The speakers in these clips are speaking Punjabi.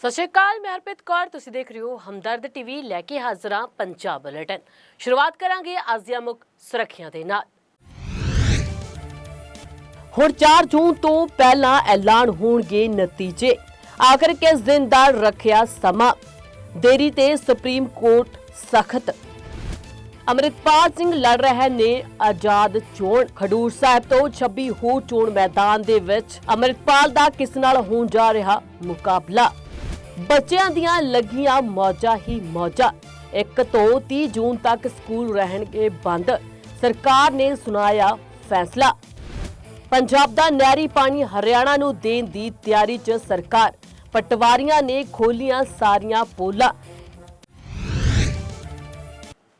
ਸਤਿ ਸ਼੍ਰੀ ਅਕਾਲ, ਮੈਂ ਹਰਪ੍ਰੀਤ ਕੌਰ, ਤੁਸੀਂ ਦੇਖ ਰਹੇ ਹੋ ਹਮਦਰਦ ਟੀਵੀ, ਲੈ ਕੇ ਹਾਜ਼ਰਾਂ ਪੰਜਾਬ ਬੁਲੇਟਿਨ। ਸ਼ੁਰੂਆਤ ਕਰਾਂਗੇ ਅੱਜ ਦੀਆਂ ਮੁੱਖ ਸੁਰੱਖਿਆ ਦੇ ਨਾਲ। ਹੁਣ 4 ਜੂਨ ਤੋਂ ਪਹਿਲਾਂ ਐਲਾਨ ਹੋਣਗੇ ਨਤੀਜੇ। ਆਖਰ ਕਿਸ ਦਿਨ ਦਾ ਰੱਖਿਆ ਸਮਾਂ? ਦੇਰੀ ਤੇ ਸੁਪਰੀਮ ਕੋਰਟ ਸਖਤ। ਅਮਰਿਤਪਾਲ ਸਿੰਘ ਲੜ ਰਹੇ ਨੇ ਆਜ਼ਾਦ ਚੋਣ। ਖਡੂਰ ਸਾਹਿਬ ਤੋਂ 26 ਹੋਰ ਚੋਣ ਮੈਦਾਨ ਦੇ ਵਿੱਚ ਅਮਰਿਤਪਾਲ ਦਾ ਕਿਸ ਨਾਲ ਹੋਣ ਜਾ ਰਿਹਾ ਮੁਕਾਬਲਾ? ਬੱਚਿਆਂ ਦੀਆਂ ਲੱਗੀਆਂ ਮੌਜਾਂ ਹੀ ਮੌਜਾਂ। 1 ਤੋਂ 30 ਜੂਨ ਤੱਕ ਸਕੂਲ ਰਹਿਣਗੇ ਬੰਦ। ਸਰਕਾਰ ਨੇ ਸੁਣਾਇਆ ਫੈਸਲਾ। ਪੰਜਾਬ ਦਾ ਨਹਿਰੀ ਪਾਣੀ ਹਰਿਆਣਾ ਨੂੰ ਦੇਣ ਦੀ ਤਿਆਰੀ 'ਚ ਸਰਕਾਰ। ਪਟਵਾਰੀਆਂ ਨੇ ਖੋਲੀਆਂ ਸਾਰੀਆਂ ਪੋਲਾਂ।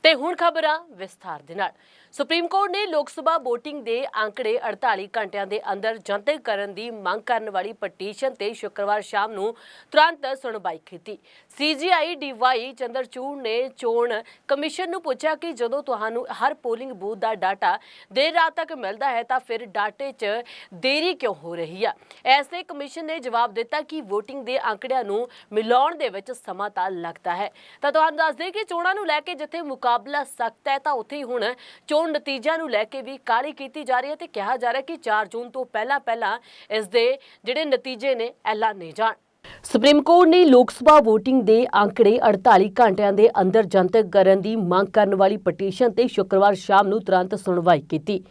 ਤੇ ਹੁਣ ਖਬਰਾਂ ਵਿਸਥਾਰ ਦੇ ਨਾਲ। ਸੁਪਰੀਮ ਕੋਰਟ ਨੇ ਲੋਕ ਸਭਾ VOTING ਦੇ ਅੰਕੜੇ 48 ਘੰਟਿਆਂ ਦੇ ਅੰਦਰ ਜਨਤਕ ਕਰਨ ਦੀ ਮੰਗ ਕਰਨ ਵਾਲੀ ਪਟੀਸ਼ਨ ਤੇ ਸ਼ੁੱਕਰਵਾਰ ਸ਼ਾਮ ਨੂੰ ਤੁਰੰਤ ਸੁਣਵਾਈ ਕੀਤੀ। CGI DY ਚੰਦਰਚੂੜ ਨੇ ਚੋਣ ਕਮਿਸ਼ਨ ਨੂੰ ਪੁੱਛਿਆ ਕਿ ਜਦੋਂ ਤੁਹਾਨੂੰ ਹਰ ਪੋਲਿੰਗ ਬੂਥ ਦਾ ਡਾਟਾ ਦੇਰ ਰਾਤ ਤੱਕ ਮਿਲਦਾ ਹੈ ਤਾਂ ਫਿਰ ਡਾਟੇ 'ਚ ਦੇਰੀ ਕਿਉਂ ਹੋ ਰਹੀ ਆ? ਐਸੇ ਕਮਿਸ਼ਨ ਨੇ ਜਵਾਬ ਦਿੱਤਾ ਕਿ VOTING ਦੇ ਅੰਕੜਿਆਂ ਨੂੰ ਮਿਲਾਉਣ ਦੇ ਵਿੱਚ ਸਮਾਂ ਤਾਂ ਲੱਗਦਾ ਹੈ। ਤਾਂ ਤੁਹਾਨੂੰ ਦੱਸ ਦੇਈਏ ਕਿ ਚੋਣਾਂ ਨੂੰ ਲੈ ਕੇ ਜਿੱਥੇ ਮੁਕਾਬਲਾ ਸਖਤ ਹੈ ਤਾਂ ਉੱਥੇ ਹੀ ਹੁਣ ਚੋਣ ਨਤੀਜਿਆਂ ਨੂੰ ਲੈ ਕੇ ਵੀ ਕਾਹਲੀ ਕੀਤੀ ਜਾ ਰਹੀ ਹੈ ਤੇ ਕਿਹਾ ਜਾ ਰਿਹਾ ਕਿ 4 ਜੂਨ ਤੋਂ ਪਹਿਲਾਂ ਪਹਿਲਾਂ ਇਸ ਦੇ ਜਿਹੜੇ ਨਤੀਜੇ ਨੇ ਐਲਾਨੇ ਜਾਣ। ਸੁਪਰੀਮ ਕੋਰਟ ਨੇ ਲੋਕ ਸਭਾ VOTING ਦੇ ਅੰਕੜੇ 48 ਘੰਟਿਆਂ ਦੇ ਅੰਦਰ ਜਨਤਕ ਕਰਨ ਦੀ ਮੰਗ ਕਰਨ ਵਾਲੀ ਪਟੀਸ਼ਨ ਤੇ ਸ਼ੁੱਕਰਵਾਰ ਸ਼ਾਮ ਨੂੰ ਤੁਰੰਤ ਸੁਣਵਾਈ ਕੀਤੀ।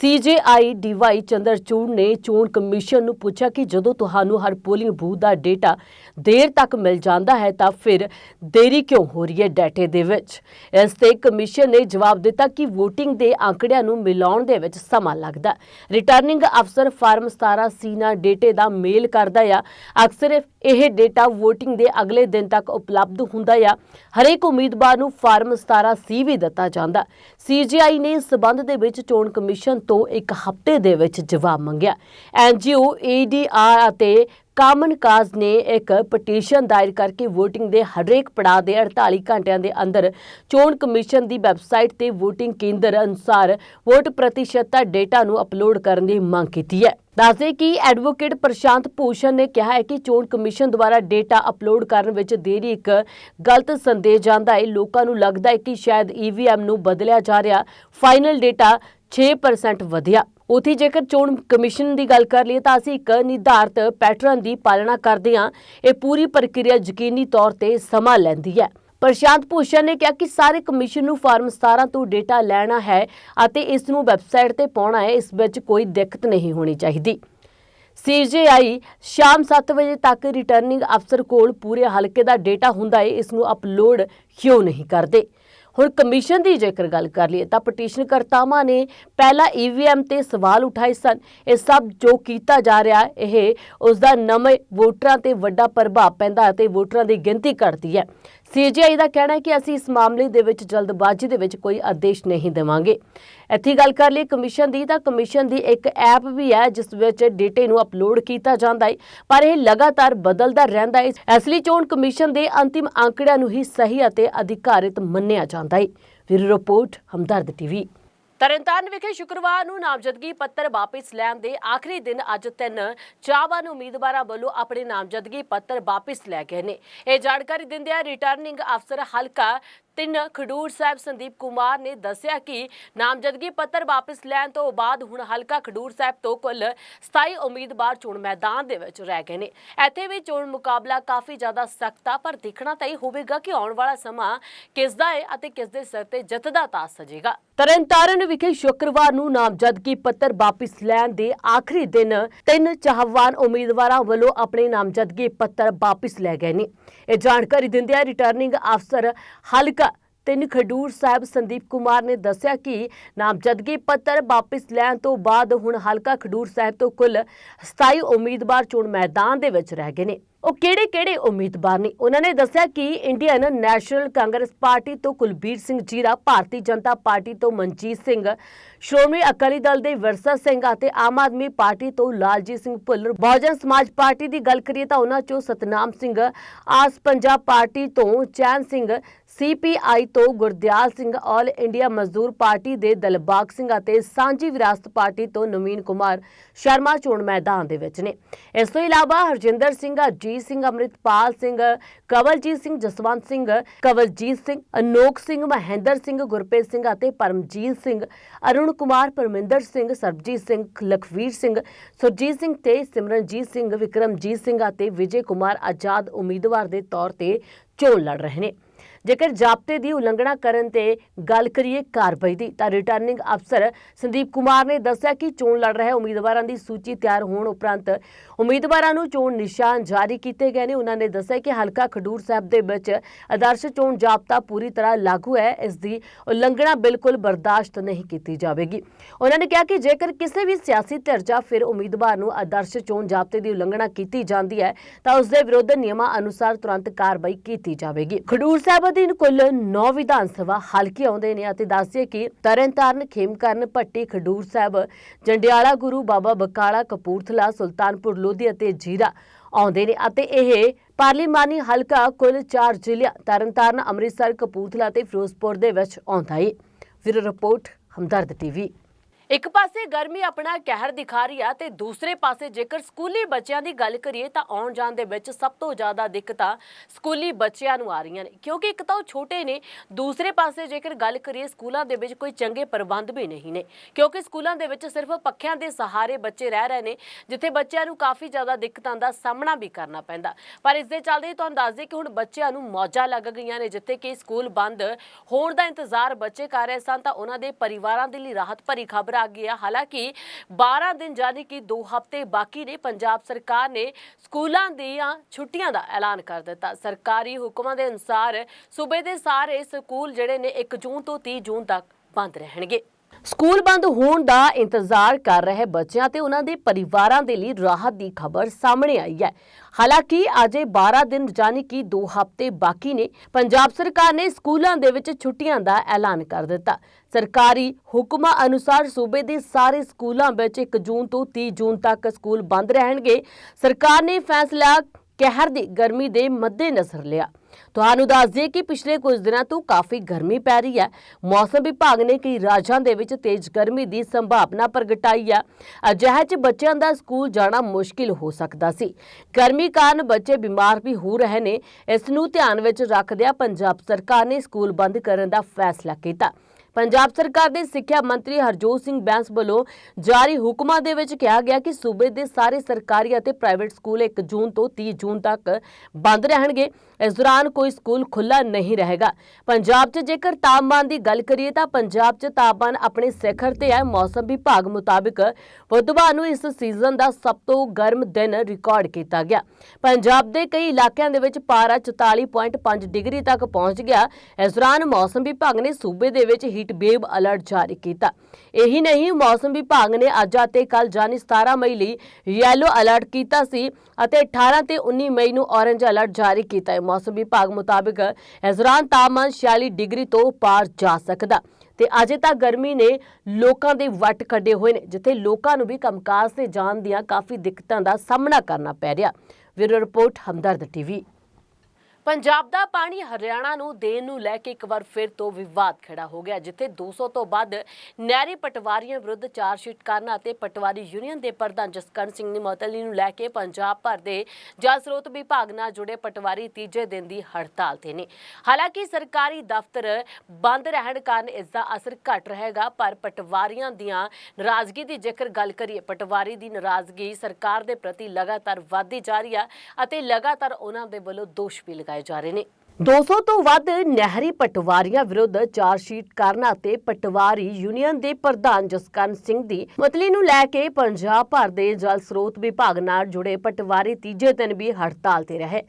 CJI DY ਚੰਦਰਚੂੜ ਨੇ ਚੋਣ ਕਮਿਸ਼ਨ ਨੂੰ ਪੁੱਛਿਆ ਕਿ ਜਦੋਂ ਤੁਹਾਨੂੰ ਹਰ ਪੋਲਿੰਗ ਬੂਥ ਦਾ ਡੇਟਾ ਦੇਰ ਤੱਕ ਮਿਲ ਜਾਂਦਾ ਹੈ ਤਾਂ ਫਿਰ ਦੇਰੀ ਕਿਉਂ ਹੋ ਰਹੀ ਹੈ ਡਾਟੇ ਦੇ ਵਿੱਚ? ਇਸ ਤੇ ਕਮਿਸ਼ਨ ਨੇ ਜਵਾਬ ਦਿੱਤਾ ਕਿ VOTING ਦੇ ਅੰਕੜਿਆਂ ਨੂੰ ਮਿਲਾਉਣ ਦੇ ਵਿੱਚ ਸਮਾਂ ਲੱਗਦਾ ਰਿਟਰਨਿੰਗ ਅਫਸਰ ਫਾਰਮ 17 ਸੀਨਾ ਡੇਟੇ ਦਾ ਮੇਲ ਕਰਦਾ ਆ। ਅਕਸਰ ਇਹ ਡੇਟਾ VOTING ਦੇ ਅਗਲੇ ਦਿਨ ਤੱਕ ਉਪਲਬਧ ਹੁੰਦਾ ਆ। ਹਰੇਕ ਉਮੀਦਵਾਰ ਨੂੰ ਫਾਰਮ 17 ਸੀ ਵੀ ਦਿੱਤਾ ਜਾਂਦਾ। CGI ਨੇ ਇਸ ਸਬੰਧ ਦੇ ਵਿੱਚ ਚੋਣ ਕਮਿਸ਼ਨ ਤੋਂ ਇੱਕ ਹਫ਼ਤੇ ਦੇ ਵਿੱਚ ਜਵਾਬ ਮੰਗਿਆ। ਐਨਜੀਓ ADR ਅਤੇ ਕਾਮਨ ਕਾਜ਼ ਨੇ ਇੱਕ ਪਟੀਸ਼ਨ ਦਾਇਰ ਕਰਕੇ VOTING ਦੇ ਹਰੇਕ ਪੜਾਅ ਦੇ 48 ਘੰਟਿਆਂ ਦੇ ਅੰਦਰ ਚੋਣ ਕਮਿਸ਼ਨ ਦੀ ਵੈਬਸਾਈਟ ਤੇ VOTING ਕੇਂਦਰ ਅਨੁਸਾਰ ਵੋਟ ਪ੍ਰਤੀਸ਼ਤਤਾ ਡੇਟਾ ਨੂੰ ਅਪਲੋਡ ਕਰਨ ਦੀ ਮੰਗ ਕੀਤੀ ਹੈ। ਦੱਸਦੇ ਕਿ ਐਡਵੋਕੇਟ ਪ੍ਰਸ਼ਾਂਤ ਭੂਸ਼ਣ ਨੇ ਕਿਹਾ ਹੈ ਕਿ ਚੋਣ ਕਮਿਸ਼ਨ ਦੁਆਰਾ ਡੇਟਾ ਅਪਲੋਡ ਕਰਨ ਵਿੱਚ ਦੇਰੀ ਇੱਕ ਗਲਤ ਸੰਦੇਸ਼ ਜਾਂਦਾ ਹੈ। ਲੋਕਾਂ ਨੂੰ ਲੱਗਦਾ ਹੈ ਕਿ ਸ਼ਾਇਦ EVM ਨੂੰ ਬਦਲਿਆ ਜਾ ਰਿਹਾ। ਫਾਈਨਲ ਡੇਟਾ 6% ਵਧਿਆ। ਉਥੇ ਜੇਕਰ ਚੋਣ ਕਮਿਸ਼ਨ ਦੀ ਗੱਲ ਕਰ ਲਈਏ ਤਾਂ ਅਸੀਂ ਇੱਕ ਨਿਰਧਾਰਤ ਪੈਟਰਨ ਦੀ ਪਾਲਣਾ ਕਰਦੇ ਹਾਂ। ਇਹ ਪੂਰੀ ਪ੍ਰਕਿਰਿਆ ਯਕੀਨੀ ਤੌਰ ਤੇ ਸਮਾਂ ਲੈਂਦੀ ਹੈ। ਪ੍ਰਸ਼ਾਂਤ ਭੂਸ਼ਣ ਨੇ ਕਿਹਾ ਕਿ ਸਾਰੇ ਕਮਿਸ਼ਨ ਨੂੰ ਫਾਰਮ 17 ਤੋਂ ਡੇਟਾ ਲੈਣਾ ਹੈ ਅਤੇ ਇਸ ਨੂੰ ਵੈਬਸਾਈਟ ਤੇ ਪਾਉਣਾ ਹੈ। ਇਸ ਵਿੱਚ ਕੋਈ ਦਿੱਕਤ ਨਹੀਂ ਹੋਣੀ ਚਾਹੀਦੀ। CJI ਸ਼ਾਮ 7 ਵਜੇ ਤੱਕ ਰਿਟਰਨਿੰਗ ਅਫਸਰ ਕੋਲ ਪੂਰੇ ਹਲਕੇ ਦਾ ਡੇਟਾ ਹੁੰਦਾ ਹੈ। ਇਸ ਨੂੰ ਅਪਲੋਡ ਕਿਉਂ ਨਹੀਂ ਕਰਦੇ? ਹੁਣ ਕਮਿਸ਼ਨ ਦੀ ਜੇਕਰ ਗੱਲ ਕਰ ਲਈਏ ਤਾਂ ਪਟੀਸ਼ਨ ਕਰਤਾਵਾਂ ਨੇ ਪਹਿਲਾ EVM ਤੇ ਸਵਾਲ ਉਠਾਏ ਸਨ। ਇਹ ਸਭ ਜੋ ਕੀਤਾ ਜਾ ਰਿਹਾ ਇਹ ਉਸ ਦਾ ਨਵੇਂ ਵੋਟਰਾਂ ਤੇ ਵੱਡਾ ਪ੍ਰਭਾਵ ਪੈਂਦਾ ਅਤੇ ਵੋਟਰਾਂ ਦੀ ਗਿਣਤੀ ਘਟਦੀ ਹੈ। CJI ਦਾ ਕਹਿਣਾ ਹੈ ਕਿ ਅਸੀਂ ਇਸ ਮਾਮਲੇ ਦੇ ਵਿੱਚ ਜਲਦਬਾਜ਼ੀ ਦੇ ਵਿੱਚ ਕੋਈ ਆਦੇਸ਼ ਨਹੀਂ ਦੇਵਾਂਗੇ। ਇੱਥੇ ਗੱਲ ਕਰ ਲਈ ਕਮਿਸ਼ਨ ਦੀ, ਤਾਂ ਕਮਿਸ਼ਨ ਦੀ ਇੱਕ ਐਪ ਵੀ ਹੈ, ਜਿਸ ਵਿੱਚ ਡੇਟੇ ਨੂੰ ਅਪਲੋਡ ਕੀਤਾ ਜਾਂਦਾ ਹੈ, ਪਰ ਇਹ ਲਗਾਤਾਰ ਬਦਲਦਾ ਰਹਿੰਦਾ ਹੈ। ਇਸ ਲਈ ਚੋਣ ਕਮਿਸ਼ਨ ਦੇ ਅੰਤਿਮ ਅੰਕੜਿਆਂ ਨੂੰ ਹੀ ਸਹੀ ਅਤੇ ਅਧਿਕਾਰਿਤ ਮੰਨਿਆ ਜਾਂਦਾ ਹੈ। ਫਿਰ ਰਿਪੋਰਟ, ਹਮਦਰਦ ਟੀਵੀ। ਤਰਨਤਾਰਨ ਵਿਖੇ ਸ਼ੁੱਕਰਵਾਰ ਨੂੰ ਨਾਮਜ਼ਦਗੀ ਪੱਤਰ ਵਾਪਸ ਲੈਣ ਦੇ ਆਖਰੀ ਦਿਨ ਅੱਜ ਤਿੰਨ ਚਾਹਵਾਨ ਉਮੀਦਵਾਰਾਂ ਵੱਲੋਂ ਆਪਣੇ ਨਾਮਜ਼ਦਗੀ ਪੱਤਰ ਵਾਪਸ ਲੈ ਗਏ ਨੇ। ਇਹ ਜਾਣਕਾਰੀ ਦਿੰਦਿਆਂ ਰਿਟਰਨਿੰਗ ਅਫਸਰ ਹਲਕਾ ਤਿੰਨ ਖਡੂਰ ਸਾਹਿਬ ਸੰਦੀਪ ਕੁਮਾਰ ਨੇ ਦੱਸਿਆ ਕਿ ਨਾਮਜ਼ਦਗੀ ਪੱਤਰ ਵਾਪਸ ਲੈਣ ਤੋਂ ਬਾਅਦ ਹੁਣ ਹਲਕਾ ਖਡੂਰ ਸਾਹਿਬ ਤੋਂ ਕੁੱਲ 27 ਉਮੀਦਵਾਰ ਚੋਣ ਮੈਦਾਨ ਦੇ ਵਿੱਚ ਰਹਿ ਗਏ ਨੇ। ਇੱਥੇ ਵੀ ਚੋਣ ਮੁਕਾਬਲਾ ਕਾਫੀ ਜ਼ਿਆਦਾ ਸਖਤ ਆ, ਪਰ ਦੇਖਣਾ ਤਾਂ ਇਹ ਹੋਵੇਗਾ ਕਿ ਆਉਣ ਵਾਲਾ ਸਮਾਂ ਕਿਸ ਦਾ ਹੈ ਅਤੇ ਕਿਸ ਦੇ ਸਿਰ ਤੇ ਜਿੱਤ ਦਾ ਸਜੇਗਾ। ਤਰਨਤਾਰਨ ਵਿਖੇ ਸ਼ੁੱਕਰਵਾਰ ਨੂੰ ਨਾਮਜ਼ਦਗੀ ਪੱਤਰ ਵਾਪਸ ਲੈਣ ਦੇ ਆਖਰੀ ਦਿਨ ਤਿੰਨ ਚਾਹਵਾਨ ਉਮੀਦਵਾਰਾਂ ਵੱਲੋਂ ਆਪਣੇ ਨਾਮਜ਼ਦਗੀ ਪੱਤਰ ਵਾਪਸ ਲੈ ਗਏ ਨੇ। ਇਹ ਜਾਣਕਾਰੀ ਦਿੰਦਿਆਂ ਰਿਟਰਨਿੰਗ ਅਫਸਰ ਹਲਕਾ ਤਿੰਨ ਖਡੂਰ ਸਾਹਿਬ ਸੰਦੀਪ ਕੁਮਾਰ ਨੇ ਦੱਸਿਆ ਕਿ ਨਾਮਜ਼ਦਗੀ ਪੱਤਰ ਵਾਪਸ ਲੈਣ ਤੋਂ ਬਾਅਦ ਹੁਣ ਹਲਕਾ ਖਡੂਰ ਸਾਹਿਬ ਤੋਂ ਕੁੱਲ 27 ਉਮੀਦਵਾਰ ਚੋਣ ਮੈਦਾਨ ਦੇ ਵਿੱਚ ਰਹਿ ਗਏ ਨੇ। ਉਹ ਕਿਹੜੇ-ਕਿਹੜੇ ਉਮੀਦਵਾਰ ਨੇ? ਉਹਨਾਂ ਨੇ ਦੱਸਿਆ ਕਿ ਇੰਡੀਅਨ ਨੈਸ਼ਨਲ ਕਾਂਗਰਸ ਪਾਰਟੀ ਤੋਂ ਕੁਲਬੀਰ ਸਿੰਘ ਜੀਰਾ, ਭਾਰਤੀ ਜਨਤਾ ਪਾਰਟੀ ਤੋਂ ਮਨਜੀਤ ਸਿੰਘ, ਸ਼੍ਰੋਮਣੀ ਅਕਾਲੀ ਦਲ ਦੇ ਵਿਰਸਾ ਸਿੰਘ ਅਤੇ ਆਮ ਆਦਮੀ ਪਾਰਟੀ ਤੋਂ ਲਾਲਜੀਤ ਸਿੰਘ ਭੁੱਲਰ। ਬਹੁਜਨ ਸਮਾਜ ਪਾਰਟੀ ਦੀ ਗੱਲ ਕਰੀਏ ਤਾਂ ਉਹਨਾਂ ਚੋਂ ਸਤਨਾਮ ਸਿੰਘ ਆਸ ਪੰਜਾਬ ਪਾਰਟੀ ਤੋਂ ਚੈਨ ਸਿੰਘ ਸੀਪੀਆਈ ਤੋਂ Gurdial Singh all India Mazdoor party ਦੇ ਦਲਬਾਗ ਸਿੰਘ ਅਤੇ ਸਾਂਝੀ ਵਿਰਾਸਤ ਪਾਰਟੀ ਤੋਂ ਨਵੀਨ ਕੁਮਾਰ ਸ਼ਰਮਾ ਚੋਣ ਮੈਦਾਨ ਦੇ ਵਿੱਚ ਨੇ। ਇਸ ਤੋਂ ਇਲਾਵਾ ਹਰਜਿੰਦਰ ਸਿੰਘ ਹਰਜੀਤ ਸਿੰਘ, ਅੰਮ੍ਰਿਤਪਾਲ ਸਿੰਘ, ਕਵਲਜੀਤ ਸਿੰਘ, ਜਸਵੰਤ ਸਿੰਘ, ਕਵਲਜੀਤ ਸਿੰਘ ਅਨੋਖ ਸਿੰਘ, ਮਹਿੰਦਰ ਸਿੰਘ, ਗੁਰਪ੍ਰੀਤ ਸਿੰਘ ਅਤੇ ਪਰਮਜੀਤ ਸਿੰਘ, ਅਰੁਣ ਕੁਮਾਰ, ਪਰਮਿੰਦਰ ਸਿੰਘ, ਸਰਬਜੀਤ ਸਿੰਘ, ਲਖਵੀਰ ਸਿੰਘ, ਸੁਰਜੀਤ ਸਿੰਘ ਤੇ ਸਿਮਰਨਜੀਤ ਸਿੰਘ, ਵਿਕਰਮਜੀਤ ਸਿੰਘ ਅਤੇ ਵਿਜੇ ਕੁਮਾਰ ਆਜ਼ਾਦ ਉਮੀਦਵਾਰ ਦੇ ਤੌਰ ਤੇ ਚੋਣ ਲੜ ਰਹੇ ਨੇ। ਜੇਕਰ ਜਾਬਤੇ ਦੀ ਉਲੰਘਣਾ ਕਰਨ ਤੇ ਗੱਲ ਕਰੀਏ ਕਾਰਵਾਈ ਦੀ, ਤਾਂ ਰਿਟਰਨਿੰਗ ਅਫਸਰ ਸੰਦੀਪ ਕੁਮਾਰ ਨੇ ਦੱਸਿਆ ਕਿ ਚੋਣ ਲੜ ਰਹੇ ਉਮੀਦਵਾਰਾਂ ਦੀ ਸੂਚੀ ਤਿਆਰ ਹੋਣ ਉਪਰੰਤ ਉਮੀਦਵਾਰਾਂ ਨੂੰ ਚੋਣ ਨਿਸ਼ਾਨ ਜਾਰੀ ਕੀਤੇ ਗਏ ਨੇ। ਉਹਨਾਂ ਨੇ ਦੱਸਿਆ ਕਿ ਹਲਕਾ ਖਡੂਰ ਸਾਹਿਬ ਦੇ ਵਿੱਚ ਆਦਰਸ਼ ਚੋਣ ਜਾਬਤਾ ਪੂਰੀ ਤਰ੍ਹਾਂ ਲਾਗੂ ਹੈ। ਇਸ ਦੀ ਉਲੰਘਣਾ ਬਿਲਕੁਲ ਬਰਦਾਸ਼ਤ ਨਹੀਂ ਕੀਤੀ ਜਾਵੇਗੀ। ਉਹਨਾਂ ਨੇ ਕਿਹਾ ਕਿ ਜੇਕਰ ਕਿਸੇ ਵੀ ਸਿਆਸੀ ਧਿਰ ਜਾਂ ਫਿਰ ਉਮੀਦਵਾਰ ਨੂੰ ਆਦਰਸ਼ ਚੋਣ ਜਾਬਤੇ ਦੀ ਉਲੰਘਣਾ ਕੀਤੀ ਜਾਂਦੀ ਹੈ, ਤਾਂ ਉਸ ਦੇ ਵਿਰੁੱਧ ਨਿਯਮਾਂ ਅਨੁਸਾਰ ਤੁਰੰਤ ਕਾਰਵਾਈ ਕੀਤੀ ਜਾਵੇਗੀ। ਖਡੂਰ ਸਾਹਿਬ ਅਧੀਨ ਕੁੱਲ 9 ਵਿਧਾਨ ਸਭਾ ਹਲਕੇ ਆਉਂਦੇ ਨੇ ਅਤੇ ਦੱਸਦੇ ਕਿ ਤਰਨਤਾਰਨ, ਖੇਮਕਰਨ, ਭੱਟੀ, ਖਡੂਰ ਸਾਹਿਬ, ਜੰਡਿਆਲਾ ਗੁਰੂ, ਬਾਬਾ ਬਕਾਲਾ, ਕਪੂਰਥਲਾ, ਸੁਲਤਾਨਪੁਰ, ਲੋਧੀ ਅਤੇ ਜੀਰਾ ਆਉਂਦੇ ਨੇ ਅਤੇ ਇਹ ਪਾਰਲੀਮਾਨੀ ਹਲਕਾ ਕੁੱਲ 4 ਜ਼ਿਲ੍ਹਿਆਂ ਤਰਨਤਾਰਨ, ਅੰਮ੍ਰਿਤਸਰ, ਕਪੂਰਥਲਾ ਅਤੇ ਫਿਰੋਜ਼ਪੁਰ ਦੇ ਵਿੱਚ ਆਉਂਦਾ ਹੈ ਫਿਰ ਰਿਪੋਰਟ, ਹਮਦਰਦ ਟੀਵੀ। ਇੱਕ ਪਾਸੇ ਗਰਮੀ ਆਪਣਾ ਕਹਿਰ ਦਿਖਾ ਰਹੀ ਆ ਤੇ ਦੂਸਰੇ ਪਾਸੇ ਜੇਕਰ ਸਕੂਲੀ ਬੱਚਿਆਂ ਦੀ ਗੱਲ ਕਰੀਏ ਤਾਂ ਆਉਣ ਜਾਣ ਦੇ ਵਿੱਚ ਸਭ ਤੋਂ ਜ਼ਿਆਦਾ ਦਿੱਕਤਾਂ ਸਕੂਲੀ ਬੱਚਿਆਂ ਨੂੰ ਆ ਰਹੀਆਂ ਨੇ। ਕਿਉਂਕਿ ਇੱਕ ਤਾਂ ਉਹ ਛੋਟੇ ਨੇ, ਦੂਸਰੇ ਪਾਸੇ ਜੇਕਰ ਗੱਲ ਕਰੀਏ ਸਕੂਲਾਂ ਦੇ ਵਿੱਚ ਕੋਈ ਚੰਗੇ ਪ੍ਰਬੰਧ ਵੀ ਨਹੀਂ ਨੇ। ਕਿਉਂਕਿ ਸਕੂਲਾਂ ਦੇ ਵਿੱਚ ਸਿਰਫ ਪੱਖਿਆਂ ਦੇ ਸਹਾਰੇ ਬੱਚੇ ਰਹਿ ਰਹੇ ਨੇ, ਜਿੱਥੇ ਬੱਚਿਆਂ ਨੂੰ ਕਾਫੀ ਜ਼ਿਆਦਾ ਦਿੱਕਤਾਂ ਦਾ ਸਾਹਮਣਾ ਵੀ ਕਰਨਾ ਪੈਂਦਾ। ਪਰ ਇਸ ਦੇ ਚੱਲਦੇ ਤੁਹਾਨੂੰ ਦੱਸ ਦਈਏ ਕਿ ਹੁਣ ਬੱਚਿਆਂ ਨੂੰ ਮੌਜਾਂ ਲੱਗ ਗਈਆਂ ਨੇ, ਜਿੱਥੇ ਕਿ ਸਕੂਲ ਬੰਦ ਹੋਣ ਦਾ ਇੰਤਜ਼ਾਰ ਬੱਚੇ ਕਰ ਰਹੇ ਸਨ ਤਾਂ ਉਹਨਾਂ ਦੇ ਪਰਿਵਾਰਾਂ ਦੇ ਲਈ ਰਾਹਤ ਭਰੀ ਖਬਰ ਆ ਗਈ ਹਾਲਾਂਕਿ 12 ਦਿਨ ਯਾਨੀ ਕਿ 2 ਹਫ਼ਤੇ ਬਾਕੀ ਨੇ, ਪੰਜਾਬ ਸਰਕਾਰ ਨੇ ਸਕੂਲਾਂ ਦੀਆਂ ਛੁੱਟੀਆਂ ਦਾ ਐਲਾਨ ਕਰ ਦਿੱਤਾ। ਸਰਕਾਰੀ ਹੁਕਮਾਂ ਦੇ ਅਨੁਸਾਰ ਸੂਬੇ ਦੇ ਸਾਰੇ ਸਕੂਲ ਜਿਹੜੇ ਨੇ 1 ਜੂਨ ਤੋਂ 30 ਜੂਨ ਤੱਕ ਬੰਦ ਰਹਿਣਗੇ। ਸਕੂਲ ਬੰਦ ਹੋਣ ਦਾ ਇੰਤਜ਼ਾਰ ਕਰ ਰਹੇ ਬੱਚਿਆਂ ਤੇ ਉਹਨਾਂ ਦੇ ਪਰਿਵਾਰਾਂ ਦੇ ਲਈ ਰਾਹਤ ਦੀ ਖਬਰ ਸਾਹਮਣੇ ਆਈ ਹੈ। ਹਾਲਾਂਕਿ ਅਜੇ 12 ਦਿਨ ਯਾਨੀ ਕਿ 2 ਹਫ਼ਤੇ ਬਾਕੀ ਨੇ, ਪੰਜਾਬ ਸਰਕਾਰ ਨੇ ਸਕੂਲਾਂ ਦੇ ਵਿੱਚ ਛੁੱਟੀਆਂ ਦਾ ਐਲਾਨ ਕਰ ਦਿੱਤਾ। ਸਰਕਾਰੀ ਹੁਕਮਾਂ ਅਨੁਸਾਰ ਸੂਬੇ ਦੇ ਸਾਰੇ ਸਕੂਲਾਂ ਵਿੱਚ 1 ਜੂਨ ਤੋਂ 30 ਜੂਨ ਤੱਕ ਸਕੂਲ ਬੰਦ ਰਹਿਣਗੇ। ਸਰਕਾਰ ਨੇ ਫੈਸਲਾ ਕਹਿਰ ਦੀ ਗਰਮੀ ਦੇ ਮੱਦੇਨਜ਼ਰ ਲਿਆ। ਤੁਹਾਨੂੰ ਦੱਸ ਦਈਏ ਕਿ ਪਿਛਲੇ ਕੁਝ ਦਿਨਾਂ ਤੋਂ ਕਾਫੀ ਗਰਮੀ ਪੈ ਰਹੀ ਹੈ। ਮੌਸਮ ਵਿਭਾਗ ਨੇ ਕਈ ਰਾਜਾਂ ਦੇ ਵਿੱਚ ਤੇਜ਼ ਗਰਮੀ ਦੀ ਸੰਭਾਵਨਾ ਪ੍ਰਗਟਾਈ ਹੈ। ਅਜਿਹੇ 'ਚ ਬੱਚਿਆਂ ਦਾ ਸਕੂਲ ਜਾਣਾ ਮੁਸ਼ਕਿਲ ਹੋ ਸਕਦਾ ਸੀ। ਗਰਮੀ ਕਾਰਨ ਬੱਚੇ ਬਿਮਾਰ ਵੀ ਹੋ ਰਹੇ ਨੇ। ਇਸ ਨੂੰ ਧਿਆਨ ਵਿੱਚ ਰੱਖਦਿਆਂ ਪੰਜਾਬ ਸਰਕਾਰ ਨੇ ਸਕੂਲ ਬੰਦ ਕਰਨ ਦਾ ਫੈਸਲਾ ਕੀਤਾ। ਪੰਜਾਬ ਸਰਕਾਰ ਦੇ ਸਿੱਖਿਆ ਮੰਤਰੀ ਹਰਜੋਤ ਸਿੰਘ ਬੈਂਸ ਵੱਲੋਂ ਜਾਰੀ ਹੁਕਮਾਂ ਦੇ ਵਿੱਚ ਕਿਹਾ ਗਿਆ ਕਿ ਸੂਬੇ ਦੇ ਸਾਰੇ ਸਰਕਾਰੀ ਅਤੇ ਪ੍ਰਾਈਵੇਟ ਸਕੂਲ 1 ਜੂਨ ਤੋਂ 30 ਜੂਨ ਤੱਕ ਬੰਦ ਰਹਿਣਗੇ। ਇਸ ਦੌਰਾਨ ਕੋਈ ਸਕੂਲ ਖੁੱਲਾ ਨਹੀਂ ਰਹੇਗਾ। ਪੰਜਾਬ 'ਚ ਜੇਕਰ ਤਾਪਮਾਨ ਦੀ ਗੱਲ ਕਰੀਏ ਤਾਂ ਪੰਜਾਬ 'ਚ ਤਾਪਮਾਨ ਆਪਣੇ ਸਿਖਰ ਤੇ ਹੈ। ਮੌਸਮ ਵਿਭਾਗ ਮੁਤਾਬਕ ਬੁੱਧਵਾਰ ਨੂੰ ਇਸ ਸੀਜ਼ਨ ਦਾ ਸਭ ਤੋਂ ਗਰਮ ਦਿਨ ਰਿਕਾਰਡ ਕੀਤਾ ਗਿਆ। ਪੰਜਾਬ ਦੇ ਕਈ ਇਲਾਕਿਆਂ ਦੇ ਵਿੱਚ ਪਾਰਾ 44.5 ਡਿਗਰੀ ਤੱਕ ਪਹੁੰਚ ਗਿਆ। ਇਸ ਦੌਰਾਨ ਮੌਸਮ ਵਿਭਾਗ ਨੇ ਸੂਬੇ ਦੇ ਵਿੱਚ ਹੀਟ ਵੇਵ ਅਲਰਟ ਜਾਰੀ ਕੀਤਾ। ਇਹੀ ਨਹੀਂ, ਮੌਸਮ ਵਿਭਾਗ ਨੇ ਅੱਜ ਅਤੇ ਕੱਲ ਜਾਨੀ 17 ਮਈ ਲਈ ਯੈਲੋ ਅਲਰਟ ਕੀਤਾ ਸੀ ਅਤੇ 18 ਤੇ 19 ਮਈ ਨੂੰ ਔਰੰਜ ਅਲਰਟ ਜਾਰੀ ਕੀਤਾ ਹੈ। ਮੌਸਮ ਵਿਭਾਗ ਮੁਤਾਬਕ ਇਸ ਦੌਰਾਨ ਤਾਪਮਾਨ 46 ਡਿਗਰੀ ਤੋਂ ਪਾਰ ਜਾ ਸਕਦਾ ਤੇ ਅਜੇ ਤੱਕ ਗਰਮੀ ਨੇ ਲੋਕਾਂ ਦੇ ਵੱਟ ਕੱਢੇ ਹੋਏ ਨੇ, ਜਿੱਥੇ ਲੋਕਾਂ ਨੂੰ ਵੀ ਕੰਮਕਾਜ ਤੇ ਜਾਣ ਦੀਆਂ ਕਾਫੀ ਦਿੱਕਤਾਂ ਦਾ ਸਾਹਮਣਾ ਕਰਨਾ ਪੈ ਰਿਹਾ ਵੀਰੋ ਰਿਪੋਰਟ, ਹਮਦਰਦ ਟੀਵੀ। ਪੰਜਾਬ ਦਾ ਪਾਣੀ ਹਰਿਆਣਾ ਨੂੰ ਦੇਣ ਨੂੰ ਲੈ ਕੇ ਇੱਕ ਵਾਰ ਫਿਰ ਤੋਂ ਵਿਵਾਦ ਖੜਾ ਹੋ ਗਿਆ, ਜਿੱਥੇ 200 ਤੋਂ ਵੱਧ ਨਹਿਰੀ ਪਟਵਾਰੀਆਂ ਵਿਰੁੱਧ ਚਾਰਜਸ਼ੀਟ ਕਰਨ ਅਤੇ ਪਟਵਾਰੀ ਯੂਨੀਅਨ ਦੇ ਪ੍ਰਧਾਨ ਜਸਕਰਨ ਸਿੰਘ ਨੇ ਨਿਮੋਤਲੀ ਨੂੰ ਲੈ ਕੇ ਪੰਜਾਬ ਭਰ ਦੇ ਜਲ ਸਰੋਤ ਵਿਭਾਗ ਨਾਲ ਜੁੜੇ ਪਟਵਾਰੀ ਤੀਜੇ ਦਿਨ ਦੀ ਹੜਤਾਲ ਤੇ ਨੇ। ਹਾਲਾਂਕਿ ਸਰਕਾਰੀ ਦਫ਼ਤਰ ਬੰਦ ਰਹਿਣ ਕਾਰਨ ਇਸ ਦਾ ਅਸਰ ਘਟ ਰਹੇਗਾ, ਪਰ ਪਟਵਾਰੀਆਂ ਦੀਆਂ ਨਾਰਾਜ਼ਗੀ ਦੀ ਜੇਕਰ ਗੱਲ ਕਰੀਏ, ਪਟਵਾਰੀ ਦੀ ਨਾਰਾਜ਼ਗੀ ਸਰਕਾਰ ਦੇ ਪ੍ਰਤੀ ਲਗਾਤਾਰ ਵਧਦੀ ਜਾ ਰਹੀ ਹੈ ਅਤੇ ਲਗਾਤਾਰ ਉਹਨਾਂ ਦੇ ਵੱਲੋਂ ਦੋਸ਼ ਵੀ ਲਗਾਏ ਜਾ ਰਹੇ ਨੇ। 200 ਤੋਂ ਵੱਧ ਨਹਿਰੀ ਪਟਵਾਰੀਆਂ ਵਿਰੁੱਧ ਚਾਰਜਸ਼ੀਟ ਕਰਨ ਅਤੇ ਪਟਵਾਰੀ ਯੂਨੀਅਨ ਦੇ ਪ੍ਰਧਾਨ ਜਸਕਰਨ ਸਿੰਘ ਦੀ ਮਤਲੀ ਨੂੰ ਲੈ ਕੇ ਪੰਜਾਬ ਭਰ ਦੇ ਜਲ ਸਰੋਤ ਵਿਭਾਗ ਨਾਲ ਜੁੜੇ ਪਟਵਾਰੀ ਤੀਜੇ ਦਿਨ ਵੀ ਹੜਤਾਲ ਤੇ ਰਹੇ।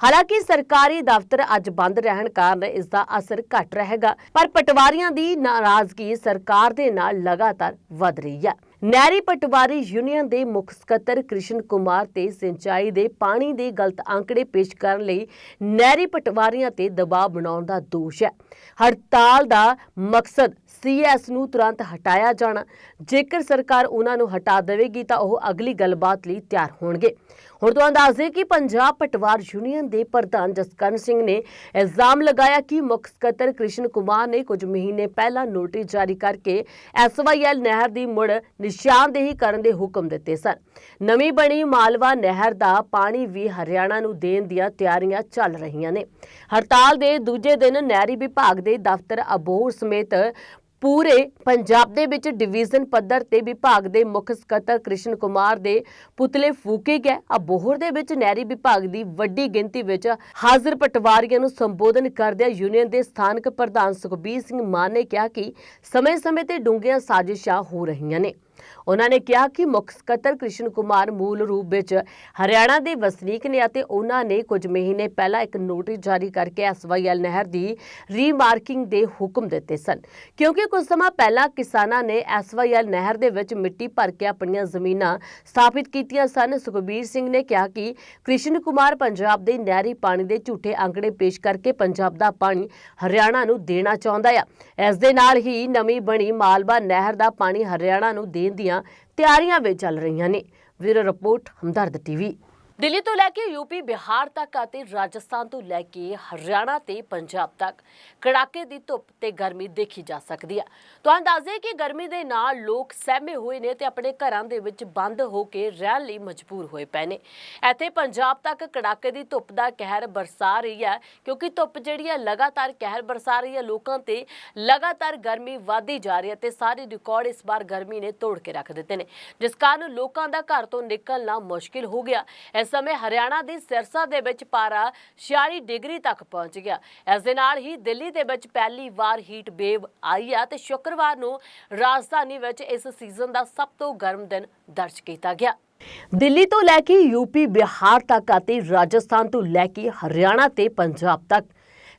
ਹਾਲਾਂਕਿ ਸਰਕਾਰੀ ਦਫ਼ਤਰ ਅੱਜ ਬੰਦ ਰਹਿਣ ਕਾਰਨ ਇਸ ਦਾ ਅਸਰ ਘਟ ਰਹੇਗਾ, ਪਰ ਪਟਵਾਰੀਆਂ ਦੀ ਨਾਰਾਜ਼ਗੀ ਸਰਕਾਰ ਦੇ ਨਾਲ ਲਗਾਤਾਰ ਵਧ ਰਹੀ ਹੈ। ਨਹਿਰੀ ਪਟਵਾਰੀ ਯੂਨੀਅਨ ਦੇ ਮੁੱਖ ਸਕੱਤਰ ਕ੍ਰਿਸ਼ਨ ਕੁਮਾਰ ਤੇ ਸਿੰਚਾਈ ਦੇ ਪਾਣੀ ਦੇ ਗਲਤ ਅੰਕੜੇ ਪੇਸ਼ ਕਰਨ ਲਈ ਨਹਿਰੀ ਪਟਵਾਰੀਆਂ ਤੇ ਦਬਾਅ ਬਣਾਉਣ ਦਾ ਦੋਸ਼ ਹੈ। ਹੜਤਾਲ ਦਾ ਮਕਸਦ ਸੀਐਸ ਨੂੰ ਤੁਰੰਤ ਹਟਾਇਆ ਜਾਣਾ। ਜੇਕਰ ਸਰਕਾਰ ਉਹਨਾਂ ਨੂੰ ਹਟਾ ਦੇਵੇਗੀ ਤਾਂ ਉਹ ਅਗਲੀ ਗੱਲਬਾਤ ਲਈ ਤਿਆਰ ਹੋਣਗੇ। ਹੁਣ ਤੁਹਾਨੂੰ ਦੱਸ ਕਿ ਪੰਜਾਬ ਪਟਵਾਰ ਯੂਨੀਅਨ ਦੇ ਪ੍ਰਧਾਨ ਜਸਕਰਨ ਸਿੰਘ ਨੇ ਇਲਜ਼ਾਮ ਲਗਾਇਆ ਕਿ ਮੁੱਖ ਸਕੱਤਰ ਕ੍ਰਿਸ਼ਨ ਕੁਮਾਰ ਨੇ ਕੁਝ ਮਹੀਨੇ ਪਹਿਲਾਂ ਨੋਟਿਸ ਜਾਰੀ ਕਰਕੇ ਐਸਵਾਈਐਲ ਨਹਿਰ ਦੀ ਮੁੜ ਨਿਸ਼ਾਨਦੇਹੀ ਕਰਨ ਦੇ ਹੁਕਮ ਦਿੱਤੇ ਸਨ। ਨਵੀਂ ਬਣੀ ਮਾਲਵਾ ਨਹਿਰ ਦਾ ਪਾਣੀ ਵੀ ਹਰਿਆਣਾ ਨੂੰ ਦੇਣ ਦੀਆਂ ਤਿਆਰੀਆਂ ਚੱਲ ਰਹੀਆਂ ਨੇ। ਹੜਤਾਲ ਦੇ ਦੂਜੇ ਦਿਨ ਨਹਿਰੀ ਵਿਭਾਗ ਦੇ ਦਫ਼ਤਰ ਅਬੋਹਰ ਸਮੇਤ ਪੂਰੇ ਪੰਜਾਬ ਦੇ ਵਿੱਚ ਡਿਵੀਜ਼ਨ ਪੱਧਰ ਤੇ ਵਿਭਾਗ ਦੇ ਮੁੱਖ ਸਕੱਤਰ ਕ੍ਰਿਸ਼ਨ ਕੁਮਾਰ ਦੇ ਪੁਤਲੇ ਫੂਕੇ ਗਏ। ਅਬੋਹਰ ਦੇ ਵਿੱਚ ਨਹਿਰੀ ਵਿਭਾਗ ਦੀ ਵੱਡੀ ਗਿਣਤੀ ਵਿੱਚ ਹਾਜ਼ਰ ਪਟਵਾਰੀਆਂ ਨੂੰ ਸੰਬੋਧਨ ਕਰਦਿਆਂ ਯੂਨੀਅਨ ਦੇ ਸਥਾਨਕ ਪ੍ਰਧਾਨ ਸੁਖਬੀਰ ਸਿੰਘ ਮਾਨ ਨੇ ਕਿਹਾ ਕਿ ਸਮੇਂ-ਸਮੇਂ ਤੇ ਡੂੰਘੀਆਂ ਸਾਜ਼ਿਸ਼ਾਂ ਹੋ ਰਹੀਆਂ ਨੇ। ਉਹਨਾਂ ਨੇ ਕਿਹਾ ਕਿ ਮੁੱਖ ਸਕੱਤਰ ਕ੍ਰਿਸ਼ਨ ਕੁਮਾਰ ਮੂਲ ਰੂਪ ਵਿੱਚ ਹਰਿਆਣਾ ਦੇ ਵਸਨੀਕ ਨੇ ਅਤੇ ਉਹਨਾਂ ਨੇ ਕੁਝ ਮਹੀਨੇ ਪਹਿਲਾਂ ਇੱਕ ਨੋਟਿਸ ਜਾਰੀ ਕਰਕੇ ਐਸਵਾਈਐਲ ਨਹਿਰ ਦੀ ਰੀਮਾਰਕਿੰਗ ਦੇ ਹੁਕਮ ਦਿੱਤੇ ਸਨ। ਕਿਉਂਕਿ ਕੁਝ ਸਮਾਂ ਪਹਿਲਾਂ ਕਿਸਾਨਾਂ ਨੇ ਐਸਵਾਈਐਲ ਨਹਿਰ ਦੇ ਵਿੱਚ ਮਿੱਟੀ ਭਰ ਕੇ ਆਪਣੀਆਂ ਜ਼ਮੀਨਾਂ ਸਥਾਪਿਤ ਕੀਤੀਆਂ ਸਨ। ਸੁਖਬੀਰ ਸਿੰਘ ਨੇ ਕਿਹਾ ਕਿ ਕ੍ਰਿਸ਼ਨ ਕੁਮਾਰ ਪੰਜਾਬ ਦੇ ਨਹਿਰੀ ਪਾਣੀ ਦੇ ਝੂਠੇ ਅੰਕੜੇ ਪੇਸ਼ ਕਰਕੇ ਪੰਜਾਬ ਦਾ ਪਾਣੀ ਹਰਿਆਣਾ ਨੂੰ ਦੇਣਾ ਚਾਹੁੰਦਾ ਆ। ਇਸ ਦੇ ਨਾਲ ਹੀ ਨਵੀਂ ਬਣੀ ਮਾਲਵਾ ਨਹਿਰ ਦਾ ਪਾਣੀ ਹਰਿਆਣਾ ਨੂੰ ਦੇ ਦੇਣ ਦੀਆਂ ਤਿਆਰੀਆਂ ਵਿੱਚ ਚੱਲ ਰਹੀਆਂ ਨੇ। ਵੀਰੋ ਰਿਪੋਰਟ ਹਮਦਰਦ ਟੀਵੀ ਦਿੱਲੀ ਤੋਂ ਲੈ ਕੇ ਯੂਪੀ ਬਿਹਾਰ ਤੱਕ ਅਤੇ ਰਾਜਸਥਾਨ ਤੋਂ ਲੈ ਕੇ ਹਰਿਆਣਾ ਤੇ ਪੰਜਾਬ ਤੱਕ ਕੜਾਕੇ ਦੀ ਧੁੱਪ ਤੇ ਗਰਮੀ ਦੇਖੀ ਜਾ ਸਕਦੀ ਹੈ ਤੁਹਾਨੂੰ ਦੱਸ ਦਈਏ ਕਿ ਗਰਮੀ ਦੇ ਨਾਲ ਲੋਕ ਸਹਿਮੇ ਹੋਏ ਨੇ ਤੇ ਆਪਣੇ ਘਰਾਂ ਦੇ ਵਿੱਚ ਬੰਦ ਹੋ ਕੇ ਰਹਿਣ ਲਈ ਮਜਬੂਰ ਹੋਏ ਪਏ ਨੇ। ਇੱਥੇ ਪੰਜਾਬ ਤੱਕ ਕੜਾਕੇ ਦੀ ਧੁੱਪ ਦਾ ਕਹਿਰ ਬਰਸਾ ਰਹੀ ਹੈ, ਕਿਉਂਕਿ ਧੁੱਪ ਜਿਹੜੀ ਹੈ ਲਗਾਤਾਰ ਕਹਿਰ ਬਰਸਾ ਰਹੀ ਹੈ ਲੋਕਾਂ ਤੇ। ਲਗਾਤਾਰ ਗਰਮੀ ਵਧਦੀ ਜਾ ਰਹੀ ਹੈ ਤੇ ਸਾਰੇ ਰਿਕਾਰਡ ਇਸ ਵਾਰ ਗਰਮੀ ਨੇ ਤੋੜ ਕੇ ਰੱਖ ਦਿੱਤੇ ਨੇ। ਜਿਸ ਕਾਰਨ ਲੋਕਾਂ ਦਾ ਘਰ ਤੋਂ ਨਿਕਲਣਾ ਮੁਸ਼ਕਿਲ ਹੋ ਗਿਆ। ਇਸ ਸਮੇਂ ਹਰਿਆਣਾ ਦੀ ਸਿਰਸਾ ਦੇ ਵਿੱਚ ਪਾਰਾ 46 ਡਿਗਰੀ ਤੱਕ ਪਹੁੰਚ ਗਿਆ। ਇਸ ਦੇ ਨਾਲ ਹੀ ਦਿੱਲੀ ਦੇ ਵਿੱਚ ਪਹਿਲੀ ਵਾਰ ਹੀਟ ਵੇਵ ਆਈ ਹੈ ਤੇ ਸ਼ੁੱਕਰਵਾਰ ਨੂੰ ਰਾਜਧਾਨੀ ਵਿੱਚ ਇਸ ਸੀਜ਼ਨ ਦਾ ਸਭ ਤੋਂ ਗਰਮ ਦਿਨ ਦਰਜ ਕੀਤਾ ਗਿਆ। ਦਿੱਲੀ ਤੋਂ ਲੈ ਕੇ ਯੂਪੀ ਬਿਹਾਰ ਤੱਕ ਅਤੇ ਰਾਜਸਥਾਨ ਤੋਂ ਲੈ ਕੇ ਹਰਿਆਣਾ ਤੇ ਪੰਜਾਬ ਤੱਕ,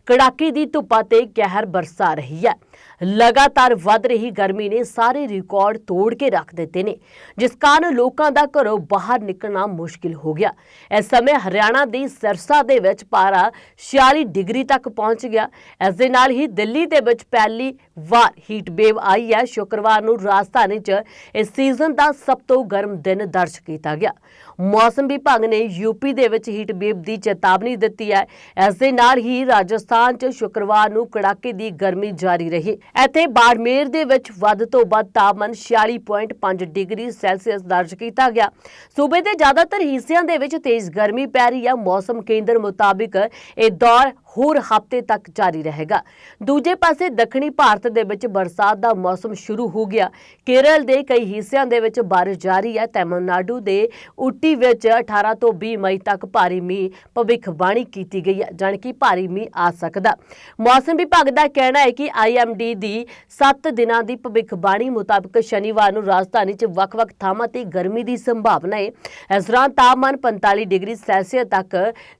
ਕੜਾਕੇ ਦੀ ਧੁੱਪਾਂ ਤੇ ਕਹਿਰ ਬਰਸਾ ਰਹੀ ਹੈ। ਲਗਾਤਾਰ ਵੱਧ ਰਹੀ ਗਰਮੀ ਨੇ ਸਾਰੇ ਰਿਕਾਰਡ ਤੋੜ ਕੇ ਰੱਖ ਦਿੱਤੇ ਨੇ, ਜਿਸ ਕਾਰਨ ਲੋਕਾਂ ਦਾ ਘਰੋਂ ਬਾਹਰ ਨਿਕਲਣਾ ਮੁਸ਼ਕਿਲ ਹੋ ਗਿਆ। ਇਸ ਸਮੇਂ ਹਰਿਆਣਾ ਦੀ ਸਰਸਾ ਦੇ ਵਿੱਚ ਪਾਰਾ 46 ਡਿਗਰੀ ਤੱਕ ਪਹੁੰਚ ਗਿਆ। ਇਸ ਦੇ ਨਾਲ ਹੀ ਦਿੱਲੀ ਦੇ ਵਿੱਚ ਪਹਿਲੀ ਵਾਰ ਹੀਟ ਵੇਵ ਆਈ ਹੈ। ਸ਼ੁੱਕਰਵਾਰ ਨੂੰ ਰਾਜਧਾਨੀ 'ਚ ਇਸ ਸੀਜ਼ਨ ਦਾ ਸਭ ਤੋਂ ਗਰਮ ਦਿਨ ਦਰਜ ਕੀਤਾ ਗਿਆ। ਮੌਸਮ ਵਿਭਾਗ ਨੇ ਯੂਪੀ ਦੇ ਵਿੱਚ ਹੀਟ ਵੇਵ ਦੀ ਚੇਤਾਵਨੀ ਦਿੱਤੀ ਹੈ। ਇਸ ਦੇ ਨਾਲ ਹੀ ਰਾਜਸਥਾਨ 'ਚ ਸ਼ੁੱਕਰਵਾਰ ਨੂੰ ਕੜਾਕੇ ਦੀ ਗਰਮੀ ਜਾਰੀ ਰਹੀ ਇੱਥੇ ਬਾੜਮੇਰ ਦੇ ਵਿੱਚ ਵੱਧ ਤੋਂ ਵੱਧ ਤਾਪਮਾਨ 46.5 ਡਿਗਰੀ ਸੈਲਸੀਅਸ ਦਰਜ ਕੀਤਾ ਗਿਆ। ਸੂਬੇ ਦੇ ਜ਼ਿਆਦਾਤਰ ਹਿੱਸਿਆਂ ਦੇ ਵਿੱਚ ਤੇਜ਼ ਗਰਮੀ ਪੈ ਰਹੀ ਹੈ। ਮੌਸਮ ਕੇਂਦਰ ਮੁਤਾਬਿਕ ਇਹ ਦੌਰ ਹੋਰ ਹਫ਼ਤੇ ਤੱਕ ਜਾਰੀ ਰਹੇਗਾ। ਦੂਜੇ ਪਾਸੇ ਦੱਖਣੀ ਭਾਰਤ ਦੇ ਵਿੱਚ ਬਰਸਾਤ ਦਾ ਮੌਸਮ ਸ਼ੁਰੂ ਹੋ ਗਿਆ। ਕੇਰਲ ਦੇ ਕਈ ਹਿੱਸਿਆਂ ਦੇ ਵਿੱਚ ਬਾਰਿਸ਼ ਜਾਰੀ ਹੈ। ਤਾਮਿਲਨਾਡੂ ਦੇ ਉੱਟੀ ਵਿੱਚ 18 ਤੋਂ 20 ਮਈ ਤੱਕ ਭਾਰੀ ਮੀਂਹ ਭਵਿੱਖਬਾਣੀ ਕੀਤੀ ਗਈ ਹੈ, ਜਾਣੀ ਕਿ ਭਾਰੀ ਮੀਂਹ ਆ ਸਕਦਾ। ਮੌਸਮ ਵਿਭਾਗ ਦਾ ਕਹਿਣਾ ਹੈ ਕਿ ਆਈਐਮਡੀ ਦੀ 7 ਦਿਨਾਂ ਦੀ ਭਵਿੱਖਬਾਣੀ ਮੁਤਾਬਕ ਸ਼ਨੀਵਾਰ ਨੂੰ ਰਾਜਧਾਨੀ 'ਚ ਵੱਖ-ਵੱਖ ਥਾਵਾਂ ਤੇ ਗਰਮੀ ਦੀ ਸੰਭਾਵਨਾ ਹੈ। ਇਸ ਦੌਰਾਨ ਤਾਪਮਾਨ 45 ਡਿਗਰੀ ਸੈਲਸੀਅਸ ਤੱਕ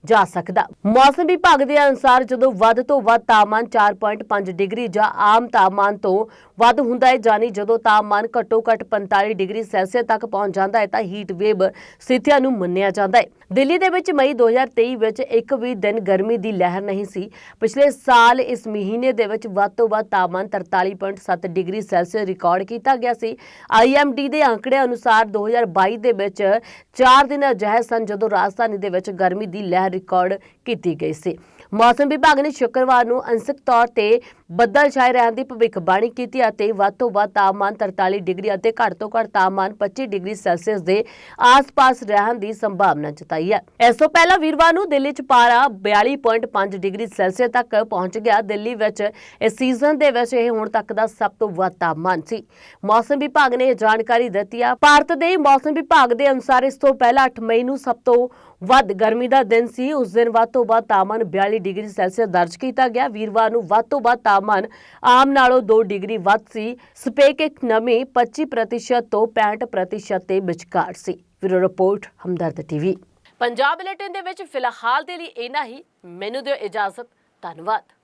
ਜਾ ਸਕਦਾ। ਮੌਸਮ ਵਿਭਾਗ ਦੇ ਅਨੁਸਾਰ ਜਦੋਂ ਵੱਧ ਤੋਂ ਵੱਧ ਤਾਪਮਾਨ 4.5 ਡਿਗਰੀ ਜਾਂ ਆਮ ਤਾਪਮਾਨ ਤੋਂ ਵੱਧ ਹੁੰਦਾ ਹੈ ਜਾਨੀ ਜਦੋਂ ਤਾਪਮਾਨ ਘੱਟੋ ਘੱਟ 45 ਡਿਗਰੀ ਸੈਲਸੀਅਸ ਤੱਕ ਪਹੁੰਚ ਜਾਂਦਾ ਹੈ, ਤਾਂ ਹੀਟ ਵੇਵ ਸਥਿਤੀਆਂ ਨੂੰ ਮੰਨਿਆ ਜਾਂਦਾ ਹੈ। ਦਿੱਲੀ ਦੇ ਵਿੱਚ ਮਈ 2023 ਵਿੱਚ ਇੱਕ ਵੀ ਦਿਨ ਗਰਮੀ ਦੀ ਲਹਿਰ ਨਹੀਂ ਸੀ। ਪਿਛਲੇ ਸਾਲ ਇਸ ਮਹੀਨੇ ਦੇ ਵਿੱਚ ਵੱਧ ਤੋਂ ਵੱਧ ਤਾਪਮਾਨ 43.7 ਡਿਗਰੀ ਸੈਲਸੀਅਸ ਰਿਕਾਰਡ ਕੀਤਾ ਗਿਆ ਸੀ। ਆਈਐਮਡੀ ਦੇ ਅੰਕੜਿਆਂ ਅਨੁਸਾਰ 2022 ਦੇ ਵਿੱਚ 4 ਦਿਨ ਅਜਿਹੇ ਸਨ ਜਦੋਂ ਰਾਜਧਾਨੀ ਦੇ ਵਿੱਚ ਗਰਮੀ ਦੀ ਲਹਿਰ ਰਿਕਾਰਡ ਕੀਤੀ ਗਈ ਸੀ। ਮੌਸਮ ਵਿਭਾਗ ਨੇ ਸ਼ੁੱਕਰਵਾਰ ਨੂੰ ਅੰਸ਼ਕ ਤੌਰ ਤੇ ਬੱਦਲ ਛਾਏ ਰਹਿਣ ਦੀ ਭਵਿੱਖਬਾਣੀ ਕੀਤੀ ਅਤੇ ਵੱਧ ਤੋਂ ਵੱਧ ਤਾਪਮਾਨ 43 ਡਿਗਰੀ ਅਤੇ ਘੱਟ ਤੋਂ ਘੱਟ ਤਾਪਮਾਨ 25 ਡਿਗਰੀ ਸੈਲਸੀਅਸ ਦੇ ਆਸ-ਪਾਸ ਰਹਿਣ ਦੀ ਸੰਭਾਵਨਾ ਜਤਾਈ ਹੈ। ਇਸ ਤੋਂ ਪਹਿਲਾਂ ਵੀਰਵਾਰ ਨੂੰ ਦਿੱਲੀ 'ਚ ਪਾਰਾ 42.5 ਡਿਗਰੀ ਸੈਲਸੀਅਸ ਤੱਕ ਪਹੁੰਚ ਗਿਆ। ਦਿੱਲੀ ਵਿੱਚ ਇਸ ਸੀਜ਼ਨ ਦੇ ਵਿੱਚ ਇਹ ਹੁਣ ਤੱਕ ਦਾ ਸਭ ਤੋਂ ਵੱਧ ਤਾਪਮਾਨ ਸੀ। ਮੌਸਮ ਵਿਭਾਗ ਨੇ ਇਹ ਜਾਣਕਾਰੀ ਦਿੱਤੀ ਹੈ ਭਾਰਤ ਦੇ ਮੌਸਮ ਵਿਭਾਗ ਦੇ ਅਨੁਸਾਰ ਇਸ ਤੋਂ ਪਹਿਲਾਂ 8 ਮਈ ਨੂੰ ਸਭ ਤੋਂ ਵੱਧ ਗਰਮੀ ਦਾ ਦਿਨ ਸੀ। ਉਸ ਦਿਨ ਵੱਧ ਤੋਂ ਵੱਧ ਤਾਪਮਾਨ 42 ਡਿਗਰੀ ਸੈਲਸੀਅਸ ਦਰਜ ਕੀਤਾ ਗਿਆ। ਵੀਰਵਾਰ ਨੂੰ ਵੱਧ ਤੋਂ ਵੱਧ ਤਾਪਮਾਨ ਆਮ ਨਾਲੋਂ 2 ਡਿਗਰੀ ਵੱਧ ਸੀ। ਸਪੇਕ ਇੱਕ ਨਮੀ 25% ਤੋਂ 65% ਦੇ ਵਿਚਕਾਰ ਸੀ। Bureau report, Hamdard TV. Punjab bulletin ਦੇ ਵਿੱਚ ਫਿਲਹਾਲ ਦੇ ਲਈ ਇੰਨਾ ਹੀ। ਮੈਨੂੰ ਦਿਓ ਇਜਾਜ਼ਤ। ਧੰਨਵਾਦ।